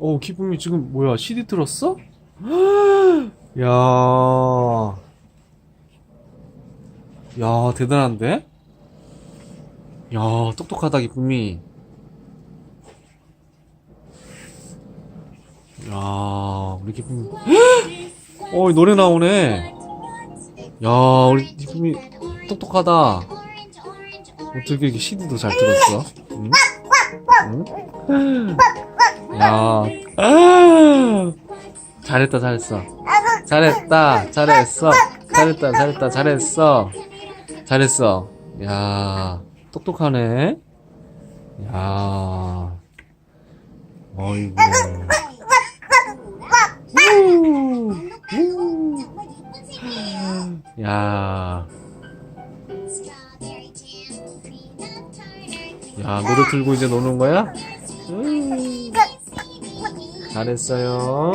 어, 기쁨이 지금 뭐야? CD 틀었어? 야. 야, 대단한데? 야, 똑똑하다, 기쁨이. 야, 우리 기쁨이. 어, 노래 나오네. 야, 우리 기쁨이 똑똑하다. 어떻게 이렇게 CD도 잘 들었어? 응? 응? 야, 아, 잘했다, 잘했어. 잘했다, 잘했어. 잘했다, 잘했다, 잘했어. 잘했어. 야, 똑똑하네. 야, 어이구. 야, 야, 노래 틀고 이제 노는 거야? 음, 잘했어요.